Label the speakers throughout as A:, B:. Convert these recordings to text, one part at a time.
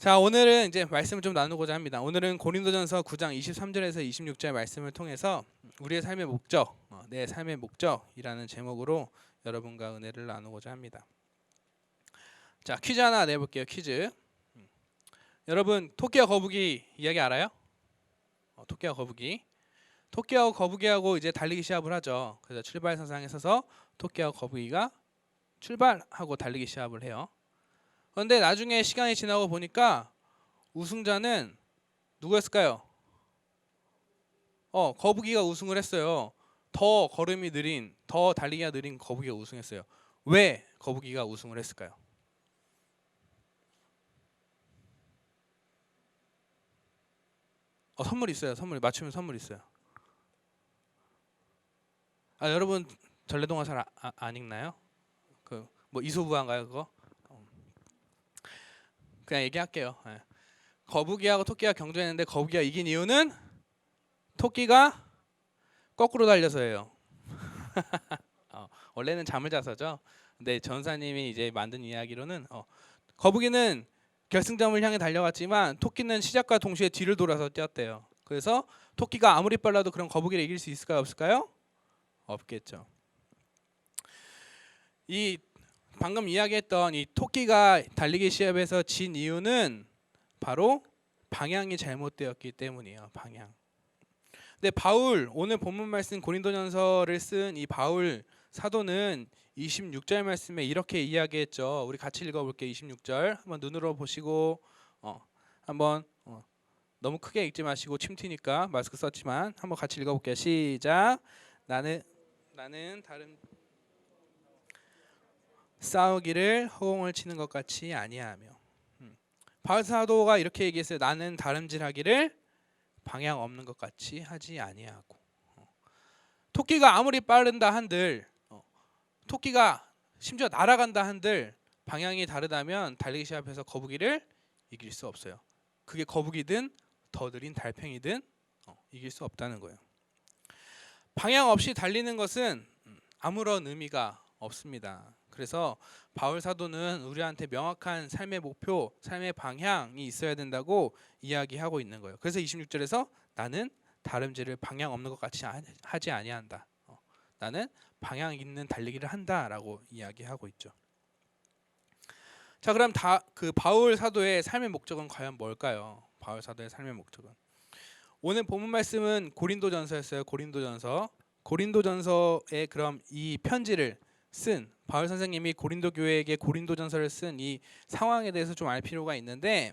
A: 자 오늘은 이제 말씀을 좀 나누고자 합니다. 오늘은 고린도전서 9장 23절에서 26절 말씀을 통해서 우리의 삶의 목적, 어, 내 삶의 목적이라는 제목으로 여러분과 은혜를 나누고자 합니다. 자 퀴즈 하나 내볼게요. 퀴즈. 음. 여러분 토끼와 거북이 이야기 알아요? 어, 토끼와 거북이. 토끼와 거북이하고 이제 달리기 시합을 하죠. 그래서 출발선상에 서서 토끼와 거북이가 출발하고 달리기 시합을 해요. 그런데 나중에 시간이 지나고 보니까 우승자는 누구였을까요? 어, 거북이가 우승을 했어요. 더 걸음이 느린, 더 달리기가 느린 거북이가 우승했어요. 왜 거북이가 우승을 했을까요? 어, 선물 있어요. 선물 맞추면 선물 있어요. 아, 여러분 전래동화 잘 아, 안 읽나요? 그 뭐 이소부화인가요, 그거? 그냥 얘기할게요. 예. 거북이하고 토끼가 경주했는데 거북이가 이긴 이유는 토끼가 거꾸로 달려서예요. 어, 원래는 잠을 자서죠. 근데 전사님이 이제 만든 이야기로는 어, 거북이는 결승점을 향해 달려갔지만 토끼는 시작과 동시에 뒤를 돌아서 뛰었대요. 그래서 토끼가 아무리 빨라도 그런 거북이를 이길 수 있을까요? 없을까요? 없겠죠. 이 방금 이야기했던 이 토끼가 달리기 시합에서 진 이유는 바로 방향이 잘못되었기 때문이에요. 방향. 근데 바울 오늘 본문 말씀 고린도전서를 쓴 이 바울 사도는 26절 말씀에 이렇게 이야기했죠. 우리 같이 읽어볼게요. 26절 한번 눈으로 보시고 어, 한번 어, 너무 크게 읽지 마시고 침 튀니까 마스크 썼지만 한번 같이 읽어볼게요. 시작. 나는 나는 다른 싸우기를 허공을 치는 것 같이 아니하며 음. 바울 사도가 이렇게 얘기했어요. 나는 다름질하기를 방향 없는 것 같이 하지 아니하고 어. 토끼가 아무리 빠른다 한들 어. 토끼가 심지어 날아간다 한들 방향이 다르다면 달리기 시합에서 거북이를 이길 수 없어요. 그게 거북이든 더 느린 달팽이든 어, 이길 수 없다는 거예요. 방향 없이 달리는 것은 음, 아무런 의미가 없습니다. 그래서 바울 사도는 우리한테 명확한 삶의 목표, 삶의 방향이 있어야 된다고 이야기하고 있는 거예요. 그래서 26절에서 나는 다름질을 방향 없는 것 같이 하- 하지 아니한다. 어, 나는 방향 있는 달리기를 한다라고 이야기하고 있죠. 자, 그럼 다 그 바울 사도의 삶의 목적은 과연 뭘까요? 바울 사도의 삶의 목적은 오늘 본문 말씀은 고린도전서였어요. 고린도전서. 고린도전서의 그럼 이 편지를 쓴 바울 선생님이 고린도 교회에게 고린도전서를 쓴 이 상황에 대해서 좀 알 필요가 있는데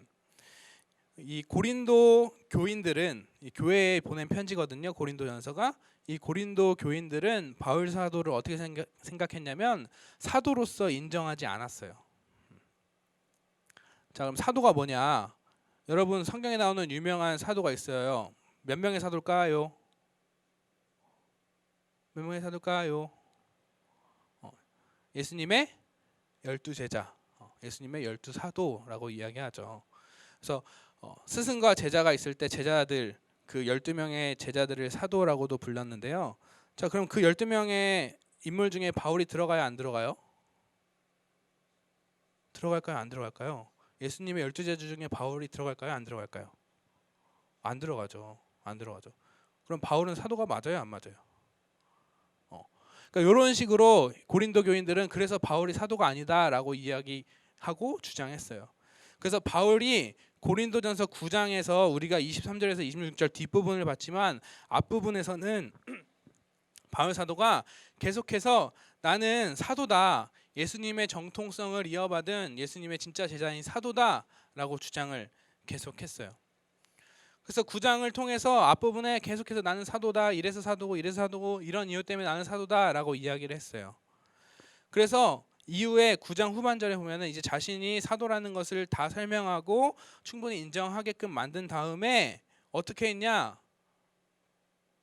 A: 이 고린도 교인들은 이 교회에 보낸 편지거든요. 고린도전서가 이 고린도 교인들은 바울 사도를 어떻게 생각, 생각했냐면 사도로서 인정하지 않았어요. 자, 그럼 사도가 뭐냐? 여러분 성경에 나오는 유명한 사도가 있어요. 몇 명의 사도일까요? 몇 명의 사도일까요? 예수님의 열두 제자, 어, 예수님의 열두 사도라고 이야기하죠. 그래서 어, 스승과 제자가 있을 때 제자들 그 열두 명의 제자들을 사도라고도 불렀는데요. 자, 그럼 그 열두 명의 인물 중에 바울이 들어가요, 안 들어가요? 들어갈까요, 안 들어갈까요? 예수님의 열두 제자 중에 바울이 들어갈까요, 안 들어갈까요? 안 들어가죠, 안 들어가죠. 그럼 바울은 사도가 맞아요, 안 맞아요? 그러니까 이런 식으로 고린도 교인들은 그래서 바울이 사도가 아니다라고 이야기하고 주장했어요. 그래서 바울이 고린도전서 9장에서 우리가 23절에서 26절 뒷부분을 봤지만 앞부분에서는 바울 사도가 계속해서 나는 사도다. 예수님의 정통성을 이어받은 예수님의 진짜 제자인 사도다라고 주장을 계속했어요. 그래서 구장을 통해서 앞부분에 계속해서 나는 사도다 이래서 사도고 이래서 사도고 이런 이유 때문에 나는 사도다라고 이야기를 했어요. 그래서 이후에 구장 후반절에 보면은 이제 자신이 사도라는 것을 다 설명하고 충분히 인정하게끔 만든 다음에 어떻게 했냐?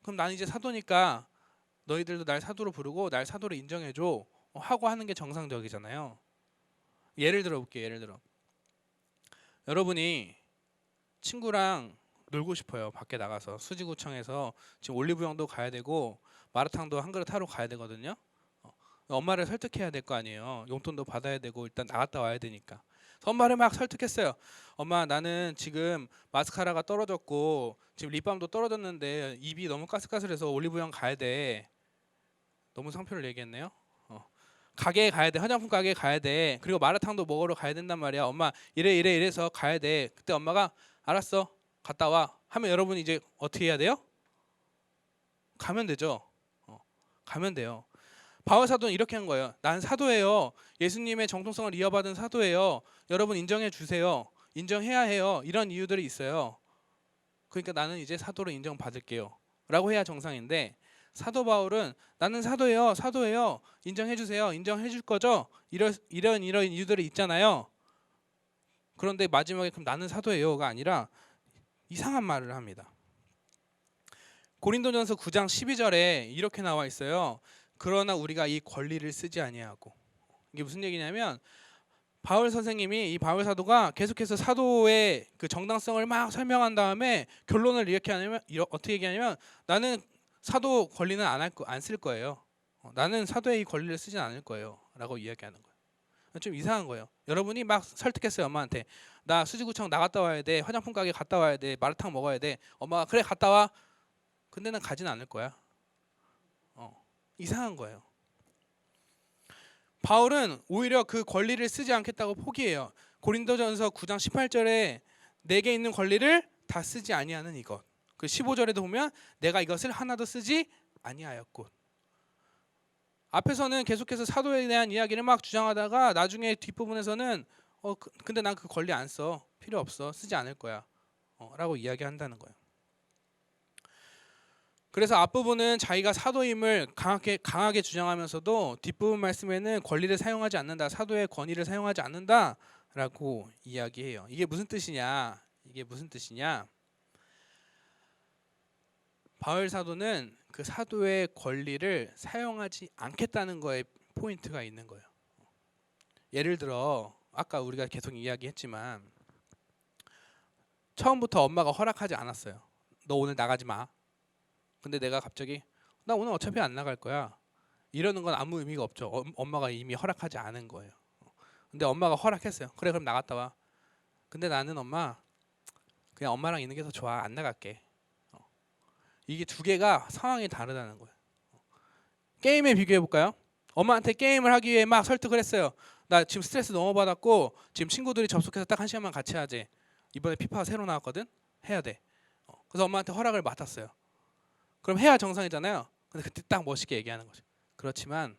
A: 그럼 나는 이제 사도니까 너희들도 날 사도로 부르고 날 사도로 인정해 줘 하고 하는 게 정상적이잖아요. 예를 들어 볼게요. 예를 들어 여러분이 친구랑 놀고 싶어요. 밖에 나가서 수지구청에서 지금 올리브영도 가야 되고 마라탕도 한 그릇 하러 가야 되거든요. 어, 엄마를 설득해야 될 거 아니에요. 용돈도 받아야 되고 일단 나갔다 와야 되니까. 엄마를 막 설득했어요. 엄마 나는 지금 마스카라가 떨어졌고 지금 립밤도 떨어졌는데 입이 너무 까슬까슬해서 올리브영 가야 돼. 너무 상표를 얘기했네요. 어. 가게에 가야 돼. 화장품 가게에 가야 돼. 그리고 마라탕도 먹으러 가야 된단 말이야. 엄마 이래 이래 이래서 가야 돼. 그때 엄마가 알았어. 갔다 와. 하면 여러분 이제 어떻게 해야 돼요? 가면 되죠. 어. 가면 돼요. 바울 사도는 이렇게 한 거예요. 난 사도예요. 예수님의 정통성을 이어받은 사도예요. 여러분 인정해 주세요. 인정해야 해요. 이런 이유들이 있어요. 그러니까 나는 이제 사도로 인정받을게요. 라고 해야 정상인데 사도 바울은 나는 사도예요. 사도예요. 인정해 주세요. 인정해 줄 거죠? 이런 이런 이런 이유들이 있잖아요. 그런데 마지막에 그럼 나는 사도예요가 아니라 이상한 말을 합니다. 고린도전서 9장 12절에 이렇게 나와 있어요. 그러나 우리가 이 권리를 쓰지 아니하고 이게 무슨 얘기냐면 바울 선생님이 이 바울 사도가 계속해서 사도의 그 정당성을 막 설명한 다음에 결론을 이렇게 하냐면 어떻게 얘기하냐면 나는 사도 권리는 안 할 거 안 쓸 거예요. 어, 나는 사도의 이 권리를 쓰진 않을 거예요.라고 이야기하는 거예요. 좀 이상한 거예요. 여러분이 막 설득했어요 엄마한테 나 수지구청 나갔다 와야 돼 화장품 가게 갔다 와야 돼 마라탕 먹어야 돼 엄마가 그래 갔다 와 근데 난 가진 않을 거야. 어, 이상한 거예요. 바울은 오히려 그 권리를 쓰지 않겠다고 포기해요. 고린도전서 9장 18절에 내게 있는 권리를 다 쓰지 아니하는 이것. 그 15절에도 보면 내가 이것을 하나도 쓰지 아니하였고. 앞에서는 계속해서 사도에 대한 이야기를 막 주장하다가 나중에 뒷부분에서는 어 그- 근데 난 그 권리 안 써. 필요 없어. 쓰지 않을 거야. 어, 라고 이야기한다는 거예요. 그래서 앞부분은 자기가 사도임을 강하게 강하게 주장하면서도 뒷부분 말씀에는 권리를 사용하지 않는다. 사도의 권위를 사용하지 않는다라고 이야기해요. 이게 무슨 뜻이냐? 이게 무슨 뜻이냐? 바울 사도는 그 사도의 권리를 사용하지 않겠다는 거에 포인트가 있는 거예요. 예를 들어 아까 우리가 계속 이야기했지만 처음부터 엄마가 허락하지 않았어요. 너 오늘 나가지 마. 근데 내가 갑자기 나 오늘 어차피 안 나갈 거야. 이러는 건 아무 의미가 없죠. 엄- 엄마가 이미 허락하지 않은 거예요. 근데 엄마가 허락했어요. 그래 그럼 나갔다 와. 근데 나는 엄마 그냥 엄마랑 있는 게 더 좋아. 안 나갈게. 어. 이게 두 개가 상황이 다르다는 거예요. 어. 게임에 비교해 볼까요? 엄마한테 게임을 하기 위해 막 설득을 했어요. 나 지금 스트레스 너무 받았고 지금 친구들이 접속해서 딱 한 시간만 같이 하지. 이번에 피파가 새로 나왔거든. 해야 돼. 어. 그래서 엄마한테 허락을 맡았어요. 그럼 해야 정상이잖아요. 근데 그때 딱 멋있게 얘기하는 거죠. 그렇지만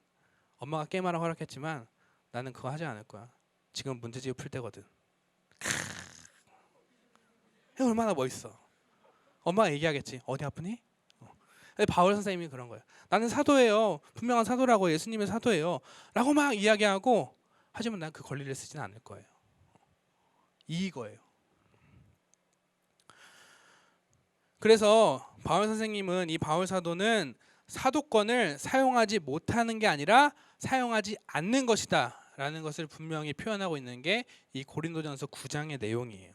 A: 엄마가 게임하라 허락했지만 나는 그거 하지 않을 거야. 지금 문제집을 풀 때거든. 크. 얼마나 멋있어. 엄마가 얘기하겠지. 어디 아프니? 어. 바울 선생님이 그런 거예요. 나는 사도예요. 분명한 사도라고 예수님의 사도예요. 라고 막 이야기하고 하지만 난 그 권리를 쓰지는 않을 거예요. 이거예요. 그래서 바울 선생님은 이 바울 사도는 사도권을 사용하지 못하는 게 아니라 사용하지 않는 것이다라는 것을 분명히 표현하고 있는 게 이 고린도전서 9장의 내용이에요.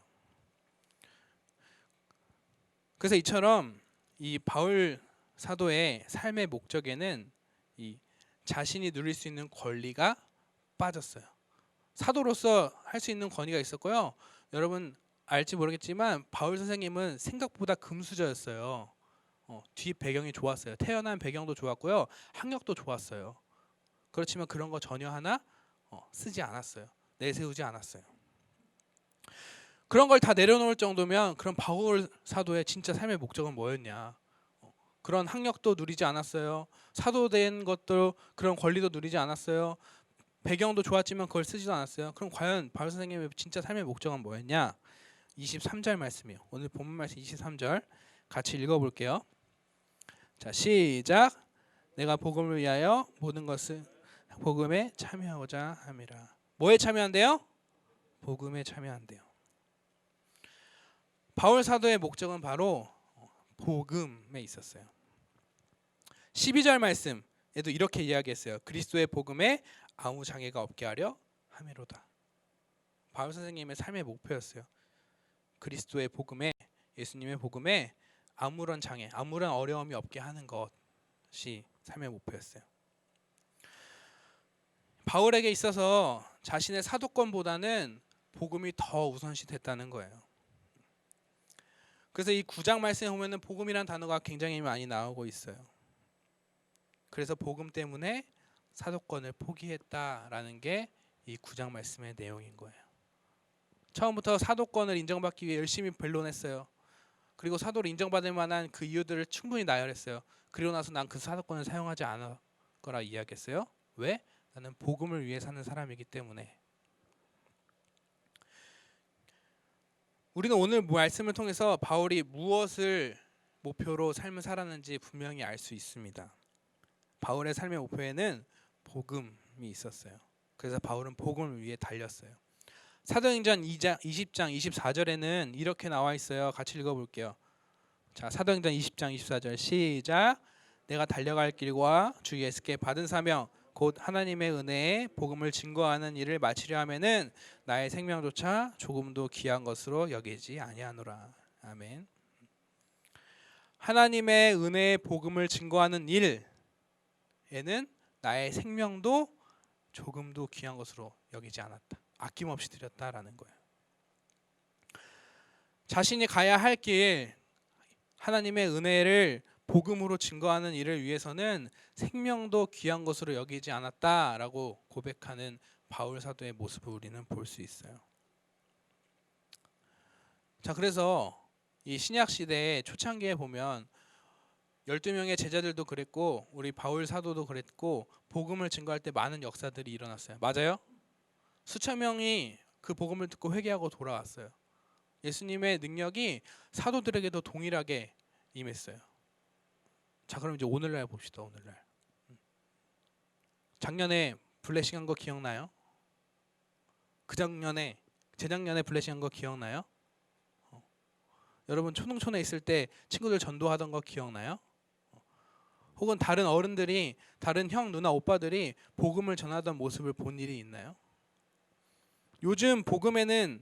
A: 그래서 이처럼 이 바울 사도의 삶의 목적에는 이 자신이 누릴 수 있는 권리가 빠졌어요. 사도로서 할 수 있는 권위가 있었고요. 여러분 알지 모르겠지만 바울 선생님은 생각보다 금수저였어요. 어, 뒷 배경이 좋았어요. 태어난 배경도 좋았고요. 학력도 좋았어요. 그렇지만 그런 거 전혀 하나 어, 쓰지 않았어요. 내세우지 않았어요. 그런 걸 다 내려놓을 정도면 그럼 바울 사도의 진짜 삶의 목적은 뭐였냐? 어, 그런 학력도 누리지 않았어요. 사도된 것도 그런 권리도 누리지 않았어요. 배경도 좋았지만 그걸 쓰지도 않았어요. 그럼 과연 바울 선생님의 진짜 삶의 목적은 뭐였냐? 23절 말씀이요. 오늘 본문 말씀 23절 같이 읽어볼게요. 자 시작. 내가 복음을 위하여 모든 것을 복음에 참여하고자 함이라. 뭐에 참여한대요? 복음에 참여한대요. 바울 사도의 목적은 바로 복음에 있었어요. 12절 말씀에도 이렇게 이야기했어요. 그리스도의 복음에 아무 장애가 없게 하려 함이로다. 바울 선생님의 삶의 목표였어요. 그리스도의 복음에 예수님의 복음에 아무런 장애, 아무런 어려움이 없게 하는 것이 삶의 목표였어요. 바울에게 있어서 자신의 사도권보다는 복음이 더 우선시 됐다는 거예요. 그래서 이 구장 말씀에 보면은 복음이란 단어가 굉장히 많이 나오고 있어요. 그래서 복음 때문에 사도권을 포기했다라는 게이 구장 말씀의 내용인 거예요. 처음부터 사도권을 인정받기 위해 열심히 변론했어요. 그리고 사도를 인정받을 만한 그 이유들을 충분히 나열했어요. 그리고 나서 난 그 사도권을 사용하지 않을 거라 이야기했어요. 왜? 나는 복음을 위해 사는 사람이기 때문에. 우리는 오늘 말씀을 통해서 바울이 무엇을 목표로 삶을 살았는지 분명히 알 수 있습니다. 바울의 삶의 목표에는 복음이 있었어요. 그래서 바울은 복음을 위해 달렸어요. 사도행전 2장 20장 24절에는 이렇게 나와 있어요. 같이 읽어 볼게요. 자, 사도행전 20장 24절 시작. 내가 달려갈 길과 주 예수께 받은 사명 곧 하나님의 은혜에 복음을 증거하는 일을 마치려 하면은 나의 생명조차 조금도 귀한 것으로 여기지 아니하노라. 아멘. 하나님의 은혜의 복음을 증거하는 일에는 나의 생명도 조금도 귀한 것으로 여기지 않았다. 아낌없이 드렸다라는 거예요. 자신이 가야 할 길 하나님의 은혜를 복음으로 증거하는 일을 위해서는 생명도 귀한 것으로 여기지 않았다라고 고백하는 바울 사도의 모습을 우리는 볼 수 있어요. 자, 그래서 이 신약 시대의 초창기에 보면 12명의 제자들도 그랬고 우리 바울 사도도 그랬고 복음을 증거할 때 많은 역사들이 일어났어요. 맞아요? 수천 명이 그 복음을 듣고 회개하고 돌아왔어요. 예수님의 능력이 사도들에게도 동일하게 임했어요. 자, 그럼 이제 오늘날 봅시다. 오늘날. 음. 작년에 블레싱 한 거 기억나요? 그 작년에 재작년에 블레싱 한 거 기억나요? 어. 여러분 초농촌에 있을 때 친구들 전도하던 거 기억나요? 어. 혹은 다른 어른들이 다른 형 누나 오빠들이 복음을 전하던 모습을 본 일이 있나요? 요즘 복음에는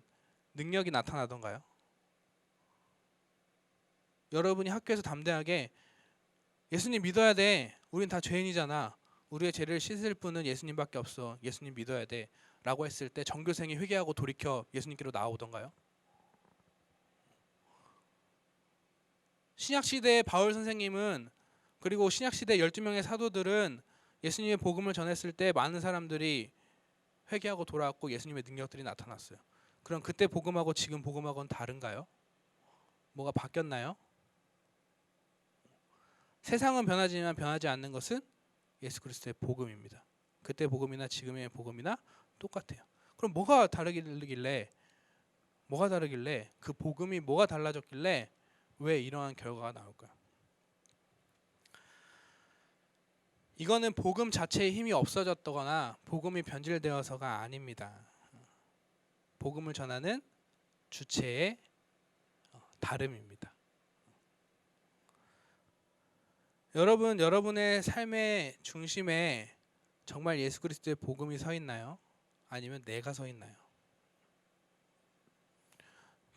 A: 능력이 나타나던가요? 여러분이 학교에서 담대하게 예수님 믿어야 돼. 우린 다 죄인이잖아. 우리의 죄를 씻을 분은 예수님밖에 없어. 예수님 믿어야 돼. 라고 했을 때 전교생이 회개하고 돌이켜 예수님께로 나오던가요? 신약 시대의 바울 선생님은 그리고 신약 시대 12명의 사도들은 예수님의 복음을 전했을 때 많은 사람들이 회개하고 돌아왔고 예수님의 능력들이 나타났어요. 그럼 그때 복음하고 지금 복음하고는 다른가요? 뭐가 바뀌었나요? 세상은 변하지만 변하지 않는 것은 예수 그리스도의 복음입니다. 그때 복음이나 지금의 복음이나 똑같아요. 그럼 뭐가 다르길래 뭐가 다르길래 그 복음이 뭐가 달라졌길래 왜 이러한 결과가 나올까요? 이거는 복음 자체의 힘이 없어졌거나 복음이 변질되어서가 아닙니다. 복음을 전하는 주체의 어, 다름입니다. 여러분, 여러분의 삶의 중심에 정말 예수 그리스도의 복음이 서 있나요? 아니면 내가 서 있나요?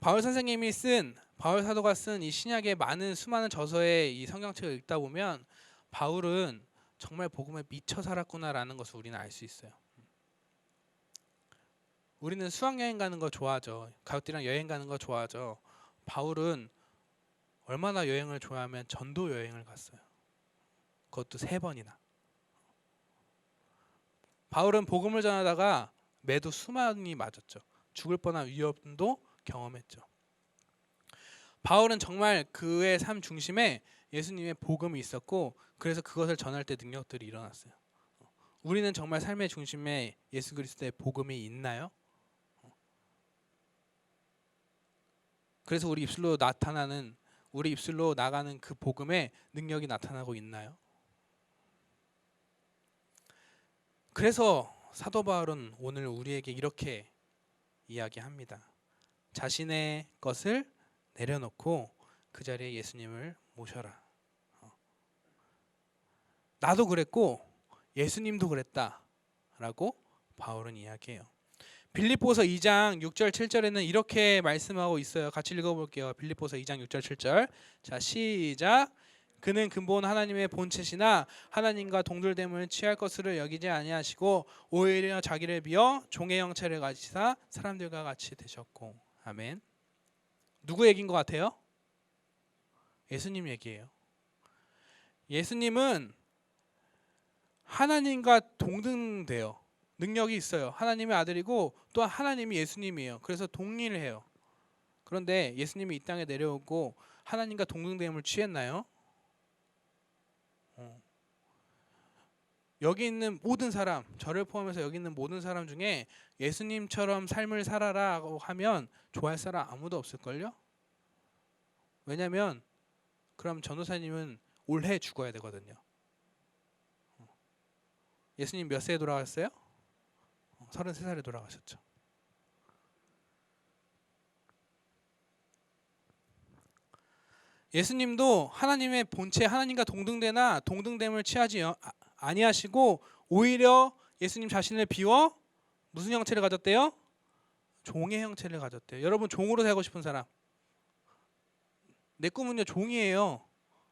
A: 바울 선생님이 쓴 바울 사도가 쓴 이 신약의 많은 수많은 저서의 이 성경책을 읽다 보면 바울은 정말 복음에 미쳐 살았구나라는 것을 우리는 알 수 있어요. 우리는 수학 여행 가는 거 좋아하죠. 가족들이랑 여행 가는 거 좋아하죠. 바울은 얼마나 여행을 좋아하면 전도 여행을 갔어요. 그것도 세 번이나. 바울은 복음을 전하다가 매도 수많이 맞았죠. 죽을 뻔한 위협도 경험했죠. 바울은 정말 그의 삶 중심에 예수님의 복음이 있었고 그래서 그것을 전할 때 능력들이 일어났어요. 우리는 정말 삶의 중심에 예수 그리스도의 복음이 있나요? 그래서 우리 입술로 나타나는 우리 입술로 나가는 그 복음의 능력이 나타나고 있나요? 그래서 사도 바울은 오늘 우리에게 이렇게 이야기합니다. 자신의 것을 내려놓고 그 자리에 예수님을 모셔라. 어. 나도 그랬고 예수님도 그랬다라고 바울은 이야기해요. 빌립보서 2장 6절 7절에는 이렇게 말씀하고 있어요. 같이 읽어볼게요. 빌립보서 2장 6절 7절. 자 시작. 그는 근본 하나님의 본체시나 하나님과 동들됨을 취할 것으로 여기지 아니하시고 오히려 자기를 비어 종의 형체를 가지사 사람들과 같이 되셨고 아멘. 누구 얘기인 것 같아요? 예수님 얘기예요. 예수님은 하나님과 동등돼요. 능력이 있어요. 하나님의 아들이고 또한 하나님이 예수님이에요. 그래서 동의를 해요. 그런데 예수님이 이 땅에 내려오고 하나님과 동등됨을 취했나요? 여기 있는 모든 사람, 저를 포함해서 여기 있는 모든 사람 중에 예수님처럼 삶을 살아라고 하면 좋아할 사람 아무도 없을걸요? 왜냐면 그럼 전도사님은 올해 죽어야 되거든요. 어. 예수님 몇 세에 돌아갔어요? 33살에 돌아가셨죠. 예수님도 하나님의 본체 하나님과 동등되나 동등됨을 취하지 아- 아니하시고 오히려 예수님 자신을 비워 무슨 형체를 가졌대요? 종의 형체를 가졌대요. 여러분 종으로 살고 싶은 사람 내 꿈은요 종이에요.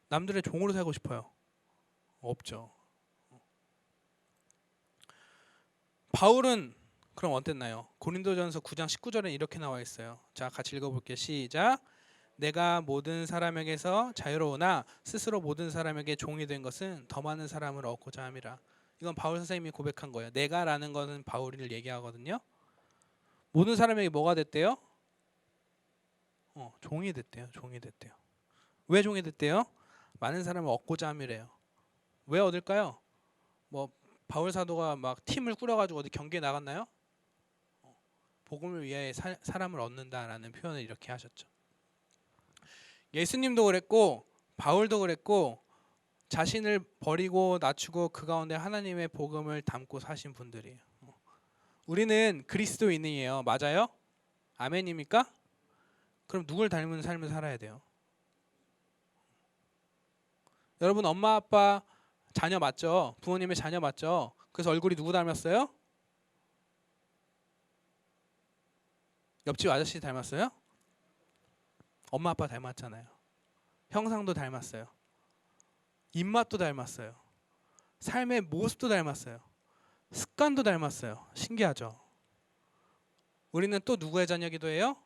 A: 남들의 종으로 살고 싶어요. 없죠. 바울은 그럼 어땠나요? 고린도전서 9장 19절에 이렇게 나와 있어요. 자, 같이 읽어 볼게요. 시작. 내가 모든 사람에게서 자유로우나 스스로 모든 사람에게 종이 된 것은 더 많은 사람을 얻고자 함이라. 이건 바울 선생님이 고백한 거예요. 내가라는 것은 바울을 얘기하거든요. 모든 사람에게 뭐가 됐대요? 어, 종이 됐대요. 종이 됐대요. 왜 종이 됐대요? 많은 사람을 얻고자 함이래요. 왜 얻을까요? 뭐 바울 사도가 막 팀을 꾸려가지고 어디 경기에 나갔나요? 어, 복음을 위해 사, 사람을 얻는다라는 표현을 이렇게 하셨죠. 예수님도 그랬고 바울도 그랬고 자신을 버리고 낮추고 그 가운데 하나님의 복음을 담고 사신 분들이에요. 어. 우리는 그리스도인이에요. 맞아요? 아멘입니까? 그럼 누굴 닮은 삶을 살아야 돼요? 여러분 엄마 아빠 자녀 맞죠? 부모님의 자녀 맞죠? 그래서 얼굴이 누구 닮았어요? 옆집 아저씨 닮았어요? 엄마 아빠 닮았잖아요. 형상도 닮았어요. 입맛도 닮았어요. 삶의 모습도 닮았어요. 습관도 닮았어요. 신기하죠? 우리는 또 누구의 자녀기도 해요?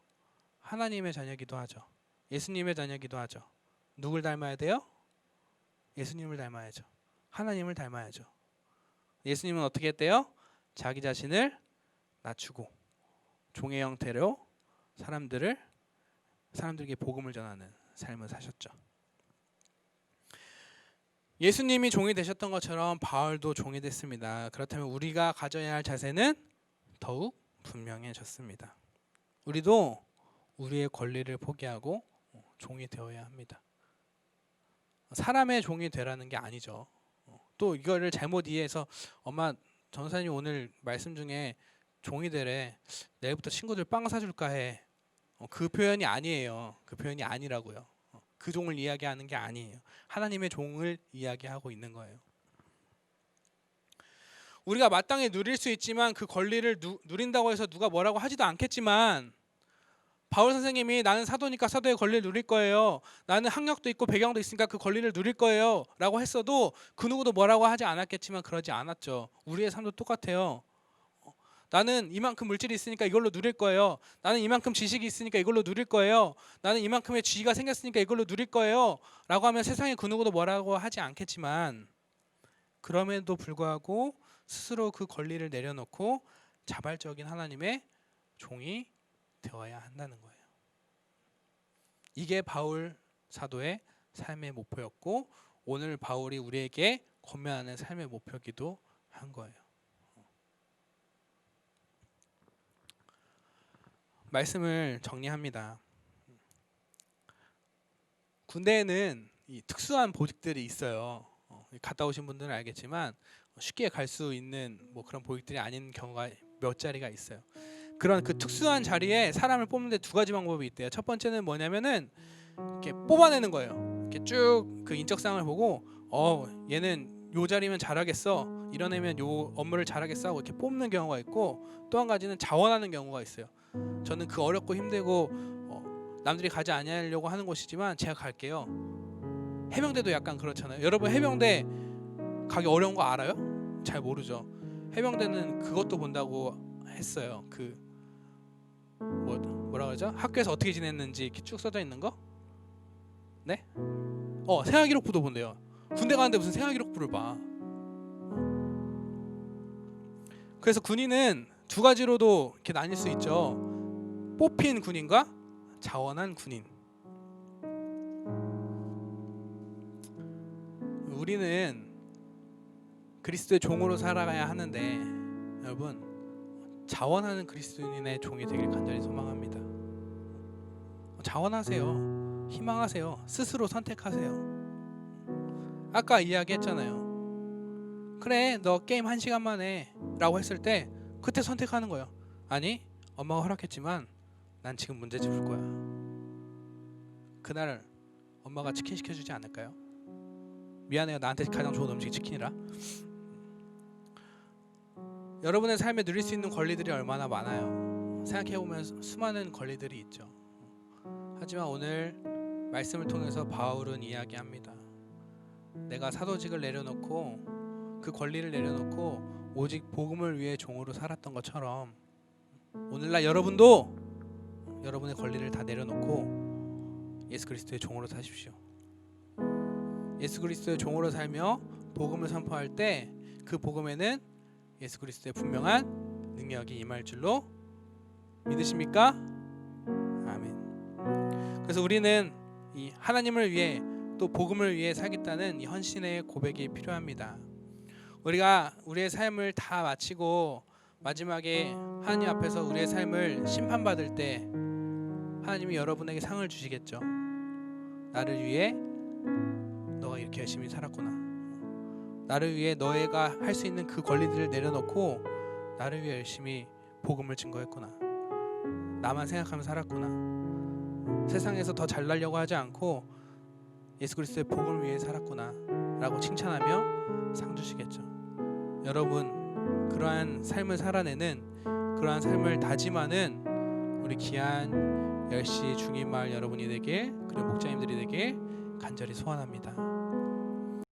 A: 하나님의 자녀기도 하죠. 예수님의 자녀기도 하죠. 누굴 닮아야 돼요? 예수님을 닮아야죠. 하나님을 닮아야죠. 예수님은 어떻게 했대요? 자기 자신을 낮추고 종의 형태로 사람들을 사람들에게 복음을 전하는 삶을 사셨죠. 예수님이 종이 되셨던 것처럼 바울도 종이 됐습니다. 그렇다면 우리가 가져야 할 자세는 더욱 분명해졌습니다. 우리도 우리의 권리를 포기하고 종이 되어야 합니다. 사람의 종이 되라는 게 아니죠. 또 이거를 잘못 이해해서 엄마 전사님 오늘 말씀 중에 종이 되래 내일부터 친구들 빵 사줄까 해. 어, 그 표현이 아니에요. 그 표현이 아니라고요. 어, 그 종을 이야기하는 게 아니에요. 하나님의 종을 이야기하고 있는 거예요. 우리가 마땅히 누릴 수 있지만 그 권리를 누, 누린다고 해서 누가 뭐라고 하지도 않겠지만 바울 선생님이 나는 사도니까 사도의 권리를 누릴 거예요. 나는 학력도 있고 배경도 있으니까 그 권리를 누릴 거예요. 라고 했어도 그 누구도 뭐라고 하지 않았겠지만 그러지 않았죠. 우리의 삶도 똑같아요. 나는 이만큼 물질이 있으니까 이걸로 누릴 거예요. 나는 이만큼 지식이 있으니까 이걸로 누릴 거예요. 나는 이만큼의 지위가 생겼으니까 이걸로 누릴 거예요. 라고 하면 세상에 그 누구도 뭐라고 하지 않겠지만 그럼에도 불구하고 스스로 그 권리를 내려놓고 자발적인 하나님의 종이 되어야 한다는 거예요. 이게 바울 사도의 삶의 목표였고 오늘 바울이 우리에게 권면하는 삶의 목표기도 한 거예요. 말씀을 정리합니다. 군대에는 이 특수한 보직들이 있어요. 어, 갔다 오신 분들은 알겠지만 쉽게 갈 수 있는 뭐 그런 보직들이 아닌 경우가 몇 자리가 있어요. 그런 그 특수한 자리에 사람을 뽑는데 두 가지 방법이 있대요. 첫 번째는 뭐냐면은 이렇게 뽑아내는 거예요. 이렇게 쭉 그 인적상을 보고 어 얘는 요 자리면 잘하겠어 이뤄내면 요 업무를 잘하겠어 하고 이렇게 뽑는 경우가 있고 또 한 가지는 자원하는 경우가 있어요. 저는 그 어렵고 힘들고 어, 남들이 가지 아니하려고 하는 곳이지만 제가 갈게요. 해병대도 약간 그렇잖아요. 여러분 해병대 가기 어려운 거 알아요? 잘 모르죠. 해병대는 그것도 본다고 했어요. 그 뭐, 뭐라 그러죠? 학교에서 어떻게 지냈는지 이렇게 쭉 써져 있는 거? 네? 어 생활기록부도 본대요. 군대 가는데 무슨 생활기록부를 봐? 그래서 군인은 두 가지로도 이렇게 나뉠 수 있죠. 뽑힌 군인과 자원한 군인. 우리는 그리스도의 종으로 살아가야 하는데 여러분 자원하는 그리스도인의 종이 되길 간절히 소망합니다. 자원하세요. 희망하세요. 스스로 선택하세요. 아까 이야기했잖아요. 그래, 너 게임 한 시간 만에라고 했을 때 그때 선택하는 거예요. 아니, 엄마가 허락했지만 난 지금 문제집 풀 거야. 그날 엄마가 치킨 시켜주지 않을까요? 미안해요. 나한테 가장 좋은 음식이 치킨이라. 여러분의 삶에 누릴 수 있는 권리들이 얼마나 많아요. 생각해 보면 수많은 권리들이 있죠. 하지만 오늘 말씀을 통해서 바울은 이야기합니다. 내가 사도직을 내려놓고 그 권리를 내려놓고 오직 복음을 위해 종으로 살았던 것처럼 오늘날 여러분도 여러분의 권리를 다 내려놓고 예수 그리스도의 종으로 사십시오. 예수 그리스도의 종으로 살며 복음을 선포할 때 그 복음에는 예수 그리스도의 분명한 능력이 임할 줄로 믿으십니까? 아멘. 그래서 우리는 이 하나님을 위해 또 복음을 위해 살겠다는 이 헌신의 고백이 필요합니다. 우리가 우리의 삶을 다 마치고 마지막에 하나님 앞에서 우리의 삶을 심판받을 때 하나님이 여러분에게 상을 주시겠죠. 나를 위해 너가 이렇게 열심히 살았구나. 나를 위해 너희가 할 수 있는 그 권리들을 내려놓고 나를 위해 열심히 복음을 증거했구나. 나만 생각하며 살았구나. 세상에서 더 잘나려고 하지 않고 예수 그리스도의 복음을 위해 살았구나라고 칭찬하며 상 주시겠죠. 여러분 그러한 삶을 살아내는 그러한 삶을 다짐하는 우리 귀한 10시 중인 마을 여러분이 되길 그리고 목자님들이 되길 간절히 소원합니다.